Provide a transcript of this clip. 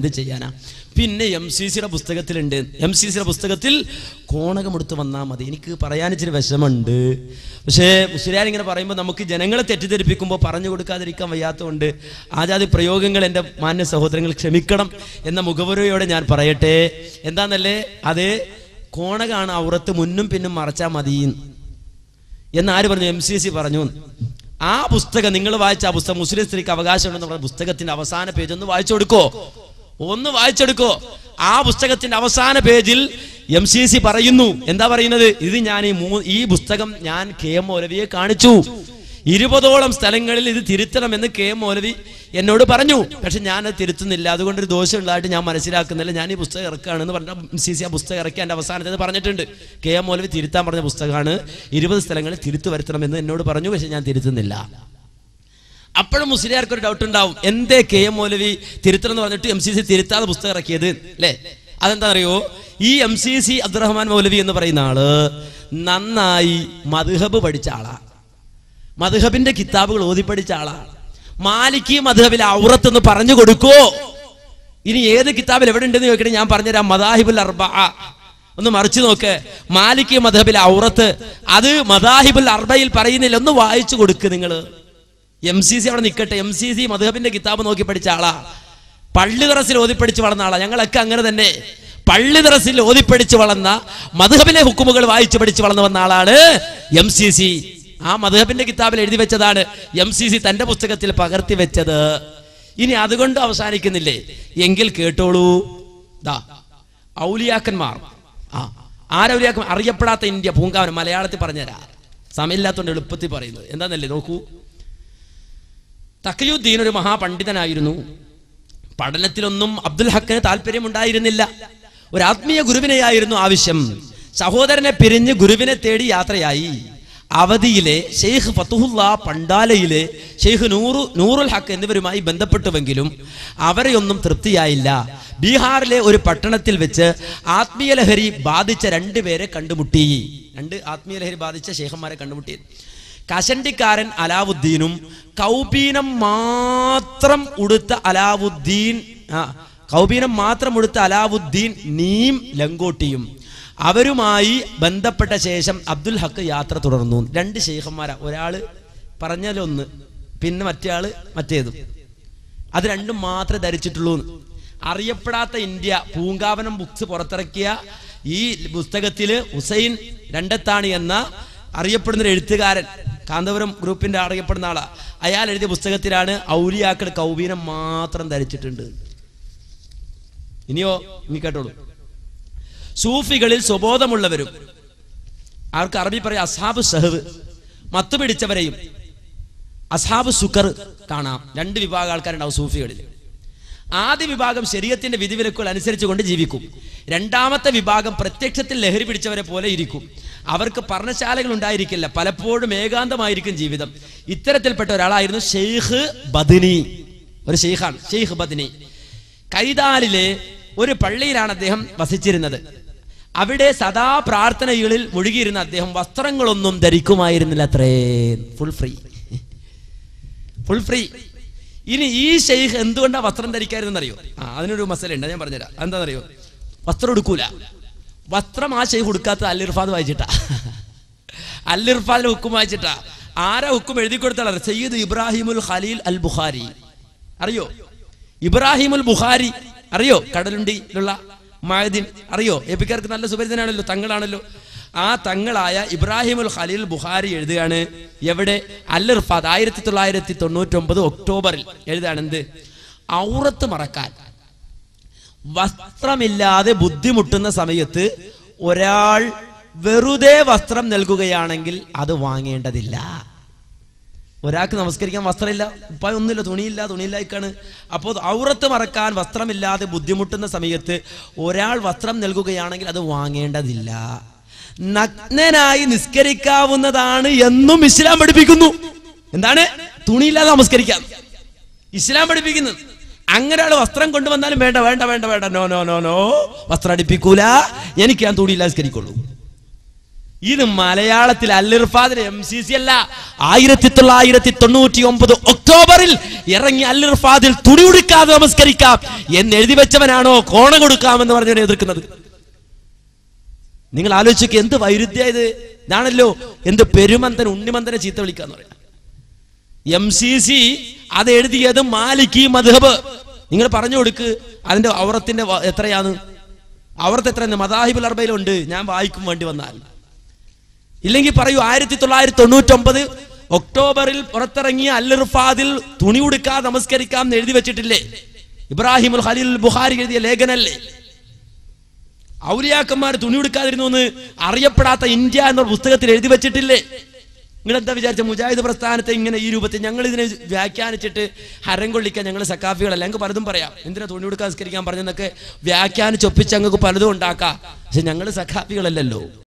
എന്ത് ചെയ്യാനാ? പിന്നെ എം സി സിയുടെ പുസ്തകത്തിലുണ്ട്. എം സി സിയുടെ പുസ്തകത്തിൽ കോണകമെടുത്ത് വന്നാൽ മതി. എനിക്ക് പറയാൻ ഇച്ചിരി വിഷമമുണ്ട്. പക്ഷേ മുസ്ലിയാർ ഇങ്ങനെ പറയുമ്പോൾ നമുക്ക് ജനങ്ങളെ തെറ്റിദ്ധരിപ്പിക്കുമ്പോൾ പറഞ്ഞു കൊടുക്കാതിരിക്കാൻ വയ്യാത്തതുകൊണ്ട് ആജാതി പ്രയോഗങ്ങൾ എന്റെ മാന്യ സഹോദരങ്ങൾ ക്ഷമിക്കണം എന്ന മുഖപുരയോടെ ഞാൻ പറയട്ടെ. എന്താന്നല്ലേ? അത് കോണകാണ് ഔറത്ത് മുന്നും പിന്നും മറച്ചാൽ മതി എന്ന് ആര് പറഞ്ഞു? എം സി സി പറഞ്ഞു. ആ പുസ്തകം നിങ്ങൾ വായിച്ച ആ പുസ്തകം മുസ്ലിം സ്ത്രീക്ക് അവകാശമുണ്ടെന്ന് പറഞ്ഞ പുസ്തകത്തിന്റെ അവസാന പേജ് ഒന്ന് വായിച്ചു കൊടുക്കോ? ഒന്ന് വായിച്ചെടുക്കോ. ആ പുസ്തകത്തിന്റെ അവസാന പേജിൽ എം സി സി പറയുന്നു. എന്താ പറയുന്നത്? ഇത് ഞാൻ ഈ മൂ ഈ പുസ്തകം ഞാൻ കെ എം മൗലവിയെ കാണിച്ചു. ഇരുപതോളം സ്ഥലങ്ങളിൽ ഇത് തിരുത്തണം എന്ന് കെ എം മൗലവി എന്നോട് പറഞ്ഞു. പക്ഷെ ഞാൻ അത് തിരുത്തുന്നില്ല. അതുകൊണ്ട് ഒരു ദോഷമുള്ളതായിട്ട് ഞാൻ മനസ്സിലാക്കുന്നില്ല. ഞാൻ ഈ പുസ്തകം ഇറക്കുകയാണെന്ന് പറഞ്ഞ എം സി സി ആ പുസ്തകം ഇറക്കി എന്റെ അവസാനത്തേത് പറഞ്ഞിട്ടുണ്ട്. കെ എം മൗലവി തിരുത്താൻ പറഞ്ഞ പുസ്തകമാണ് ഇരുപത് സ്ഥലങ്ങളിൽ തിരുത്തു വരുത്തണമെന്ന് എന്നോട് പറഞ്ഞു. പക്ഷെ ഞാൻ തിരുത്തുന്നില്ല. അപ്പോഴും മുസ്ലിയാർക്ക് ഒരു ഡൗട്ട് ഉണ്ടാവും. എന്തേ കെ എം മൗലവി തിരുത്തണം എന്ന് പറഞ്ഞിട്ട് എം സി സി തിരുത്താതെ പുസ്തകം ഇറക്കിയത്? അല്ലേ അതെന്താ അറിയോ ഈ M C C Abdurahman Maulavi എന്ന് പറയുന്ന ആൾ നന്നായി മധുഹബ് പഠിച്ച ആളാ. മധുഹബിന്റെ കിതാബുകൾ ഓതി പഠിച്ച ആളാ. മാലിക്കി മധുഹബിൽ ഔറത്ത് എന്ന് പറഞ്ഞു കൊടുക്കോ. ഇനി ഏത് കിതാബിൽ എവിടെ ഉണ്ടെന്ന് ചോദിക്കണേ ഞാൻ പറഞ്ഞുതരാം. മദാഹിബുൽ അർബ. ഒന്ന് മറിച്ചു നോക്ക്. മാലിക്കി മധബിൽ ഔറത്ത്. അത് മദാഹിബുൽ അർബയിൽ പറയുന്നില്ല. ഒന്ന് വായിച്ചു കൊടുക്ക് നിങ്ങൾ എം സി സി അവിടെ നിൽക്കട്ടെ എം സി സി മധുഹബിന്റെ കിതാബ് നോക്കി പഠിച്ച ആളാ. പള്ളി തറസിൽ ഓതിപ്പടിച്ച് വളർന്ന ആളാ. ഞങ്ങളൊക്കെ അങ്ങനെ തന്നെ. പള്ളി തറസിൽ ഓതിപ്പടിച്ച് വളർന്ന മധുഹബിലെ ഹുക്കുമുകൾ വായിച്ചു പഠിച്ച് വളർന്നു വന്ന ആളാണ് എം സി സി ആ മധുഹബിന്റെ കിതാബിൽ എഴുതി വെച്ചതാണ് എം സി സി തന്റെ പുസ്തകത്തിൽ പകർത്തി വെച്ചത്. ഇനി അതുകൊണ്ട് അവസാനിക്കുന്നില്ലേ? എങ്കിൽ കേട്ടോളൂ. ദാ ഔലിയാക്കന്മാർ. ആ ആരൗലിയാക്കന്മാർ അറിയപ്പെടാത്ത ഇന്ത്യ പൂങ്കാവനം മലയാളത്തിൽ പറഞ്ഞുതരാം. സമയമില്ലാത്തതുകൊണ്ട് എളുപ്പത്തിൽ പറയുന്നത്. എന്താന്നല്ലേ? നോക്കൂ. തക്കയുദ്ദീൻ ഒരു മഹാപണ്ഡിതനായിരുന്നു. പഠനത്തിലൊന്നും അബ്ദുൽ ഹക്കിന് താല്പര്യമുണ്ടായിരുന്നില്ല ഒരു ആത്മീയ ഗുരുവിനെയായിരുന്നു ആവശ്യം. സഹോദരനെ പിരിഞ്ഞ് ഗുരുവിനെ തേടി യാത്രയായി. അവധിയിലെ ഷെയ്ഖ് ഫത്തുഹുല്ല പണ്ടാലയിലെ ഷെയ്ഖ് നൂറു നൂറുൽ ഹക്ക് എന്നിവരുമായി ബന്ധപ്പെട്ടുവെങ്കിലും അവരെയൊന്നും തൃപ്തിയായില്ല. ബീഹാറിലെ ഒരു പട്ടണത്തിൽ വെച്ച് ആത്മീയ ലഹരി ബാധിച്ച രണ്ടുപേരെ കണ്ടുമുട്ടി. രണ്ട് ആത്മീയ ലഹരി ബാധിച്ച ഷെയ്ഖന്മാരെ കണ്ടുമുട്ടി. കശണ്ടിക്കാരൻ അലാവുദ്ദീനും കൗബീനം മാത്രം ഉടുത്ത അലാവുദ്ദീൻ ആ കൗപീനം മാത്രം ഉടുത്ത അലാവുദ്ദീൻ നീം ലങ്കോട്ടിയും. അവരുമായി ബന്ധപ്പെട്ട ശേഷം അബ്ദുൽ ഹക്ക് യാത്ര തുടർന്നു. രണ്ട് ഷെയ്ഖന്മാരാ ഒരാൾ പറഞ്ഞാലൊന്ന് പിന്നെ മറ്റേ ആൾ മറ്റേതും. അത് രണ്ടും മാത്രമേ ധരിച്ചിട്ടുള്ളൂ അറിയപ്പെടാത്ത ഇന്ത്യ പൂങ്കാവനം ബുക്സ് പുറത്തിറക്കിയ ഈ പുസ്തകത്തിൽ ഹുസൈൻ രണ്ടത്താണ് എന്ന അറിയപ്പെടുന്ന എഴുത്തുകാരൻ കാന്തപുരം ഗ്രൂപ്പിന്റെ അറിയപ്പെടുന്ന ആളാ. അയാൾ എഴുതിയ പുസ്തകത്തിലാണ് ഔലിയാക്കൾ കൗബീനം മാത്രം ധരിച്ചിട്ടുണ്ട്. ഇനിയോ ഇനി കേട്ടോളൂ സൂഫികളിൽ സ്വബോധമുള്ളവരും ആർക്ക് അറബി പറയാം അസാബ് സഹവ് മത്തു പിടിച്ചവരെയും അസാബ് സുക്കർ കാണാം. രണ്ട് വിഭാഗം ആൾക്കാരുണ്ടാവും സൂഫികളിൽ. ആദ്യ വിഭാഗം ശരീരത്തിന്റെ വിധിവിലക്കുകൾ അനുസരിച്ചുകൊണ്ട് ജീവിക്കും. രണ്ടാമത്തെ വിഭാഗം പ്രത്യക്ഷത്തിൽ ലഹരി പിടിച്ചവരെ പോലെ ഇരിക്കും. അവർക്ക് പർണശാലകൾ ഉണ്ടായിരിക്കില്ല പലപ്പോഴും ഏകാന്തമായിരിക്കും ജീവിതം. ഇത്തരത്തിൽപ്പെട്ട ഒരാളായിരുന്നു ഷെയ്ഖ് ബദിനി. ഒരു ഷെയ്ഖാണ് ഷെയ്ഖ് ബദിനി. കൈതാലിലെ ഒരു പള്ളിയിലാണ് അദ്ദേഹം വസിച്ചിരുന്നത്. അവിടെ സദാ പ്രാർത്ഥനകളിൽ മുഴുകിയിരുന്ന അദ്ദേഹം വസ്ത്രങ്ങളൊന്നും ധരിക്കുമായിരുന്നില്ല അത്രേ ഫുൾ ഫ്രീ ഫുൾ ഫ്രീ ഇനി ഈ ഷെയ്ഖ് എന്തുകൊണ്ടാണ് വസ്ത്രം ധരിക്കാതിരുന്നറിയോ ആ അതിനൊരു മസല ഉണ്ട് ഞാൻ പറഞ്ഞുതരാം. എന്താണെന്നറിയോ വസ്ത്രം എടുക്കൂല വസ്ത്രം ആ ചെയ്ത് കൊടുക്കാത്ത അല്ലിർഫാദ് വായിച്ചിട്ടാ. അല്ലിർഫാദിന്റെ ഹുക്കും വായിച്ചിട്ടാ. ആരാ ഹുക്കും എഴുതി കൊടുത്താൽ സയ്യിദ് ഇബ്രാഹിമുൽ ഖലീൽ അൽ ബുഖാരി. അറിയോ? ഇബ്രാഹിമുൽ ബുഖാരി. അറിയോ? കടലുണ്ടിയിലുള്ള മഹദീൻ. അറിയോ? എബിക്കാർക്ക് നല്ല സുപരിതനാണല്ലോ തങ്ങളാണല്ലോ. ആ തങ്ങളായ ഇബ്രാഹിമുൽ ഖലീൽ ബുഹാരി എഴുതുകയാണ്. എവിടെ? അല്ലിർഫാദ് ആയിരത്തി തൊള്ളായിരത്തി തൊണ്ണൂറ്റി ഒമ്പത് ഒക്ടോബറിൽ. എഴുതാണ് എന്ത്? ഔറത്ത് മറക്കാൻ. വസ്ത്രമില്ലാതെ ബുദ്ധിമുട്ടുന്ന സമയത്ത് ഒരാൾ വെറുതെ വസ്ത്രം നൽകുകയാണെങ്കിൽ അത് വാങ്ങേണ്ടതില്ല. ഒരാൾക്ക് നമസ്കരിക്കാൻ വസ്ത്രമില്ല ഉപ്പായ ഒന്നുമില്ല തുണിയില്ല തുണിയില്ലായിക്കാണ്. അപ്പോൾ ഔറത്ത് മറക്കാൻ വസ്ത്രമില്ലാതെ ബുദ്ധിമുട്ടുന്ന സമയത്ത് ഒരാൾ വസ്ത്രം നൽകുകയാണെങ്കിൽ അത് വാങ്ങേണ്ടതില്ല. നഗ്നനായി നിസ്കരിക്കാവുന്നതാണ് എന്നും ഇസ്ലാം പഠിപ്പിക്കുന്നു. എന്താണ്? തുണിയില്ലാതെ നമസ്കരിക്കാം. ഇസ്ലാം പഠിപ്പിക്കുന്നത് അങ്ങനെ ആൾ വസ്ത്രം കൊണ്ടുവന്നാലും വേണ്ട വേണ്ട വേണ്ട വേണ്ട. നോ നോ നോ നോ വസ്ത്രം അടിപ്പിക്കൂല. എനിക്ക് ഞാൻ തുണിയില്ലാതെ നിസ്കരിക്കുള്ളൂ ഇത് മലയാളത്തിൽ അല്ലിർഫാദിന് എം സി സി അല്ല. ആയിരത്തി തൊള്ളായിരത്തി തൊണ്ണൂറ്റി ഒമ്പത് ഒക്ടോബറിൽ ഇറങ്ങി അല്ലിർഫാദിൽ തുണി ഉടുക്കാതെ നമസ്കരിക്കാം. എന്ന് എഴുതി വെച്ചവനാണോ കോണ കൊടുക്കാമെന്ന് പറഞ്ഞവനെ എതിർക്കുന്നത്. നിങ്ങൾ ആലോചിച്ചു എന്ത് വൈരുദ്ധ്യ ഇത്? ഇതാണല്ലോ എന്ത് പെരുമന്തൻ ഉണ്ണിമന്തനെ ചീത്ത വിളിക്കാന്ന് പറയാം. എം സി സി അത് എഴുതിയത് മാലിക്കി മധബ് നിങ്ങൾ പറഞ്ഞു കൊടുക്ക് അതിന്റെ ഔറത്തിന്റെ എത്രയാണ്? ഔറത്ത് എത്ര മദാഹിബുൽ അർബയിലുണ്ട്. ഞാൻ വായിക്കും വേണ്ടി വന്നാൽ. ഇല്ലെങ്കിൽ പറയൂ ആയിരത്തി തൊള്ളായിരത്തി തൊണ്ണൂറ്റൊമ്പത് ഒക്ടോബറിൽ പുറത്തിറങ്ങിയ അല്ലിർഫാദിൽ തുണി ഉടുക്കാതെ നമസ്കരിക്കാം എന്ന് എഴുതി വെച്ചിട്ടില്ലേ? ഇബ്രാഹിമുൽ ഖലീൽ ബുഹാരി എഴുതിയ ലേഖനല്ലേ? ഔലിയാക്കന്മാർ തുണി ഉടുക്കാതിരുന്നു എന്ന് അറിയപ്പെടാത്ത ഇന്ത്യ എന്ന പുസ്തകത്തിൽ എഴുതി വെച്ചിട്ടില്ലേ? നിങ്ങൾ എന്താ വിചാരിച്ച മുജാഹിദ് പ്രസ്ഥാനത്തെ ഇങ്ങനെ ഈ രൂപത്തിൽ ഞങ്ങൾ ഇതിനെ വ്യാഖ്യാനിച്ചിട്ട് ഹരം കൊള്ളിക്കാൻ ഞങ്ങൾ സക്കാഫികളല്ല ഞങ്ങൾക്ക് പലതും പറയാം. എന്തിനാ തുണി കൊടുക്കാൻ സംസ്കരിക്കാൻ പറഞ്ഞെന്നൊക്കെ വ്യാഖ്യാനിച്ചൊപ്പിച്ച് ഞങ്ങൾക്ക് പലതും ഉണ്ടാക്കാം. പക്ഷെ ഞങ്ങൾ സക്കാഫികളല്ലല്ലോ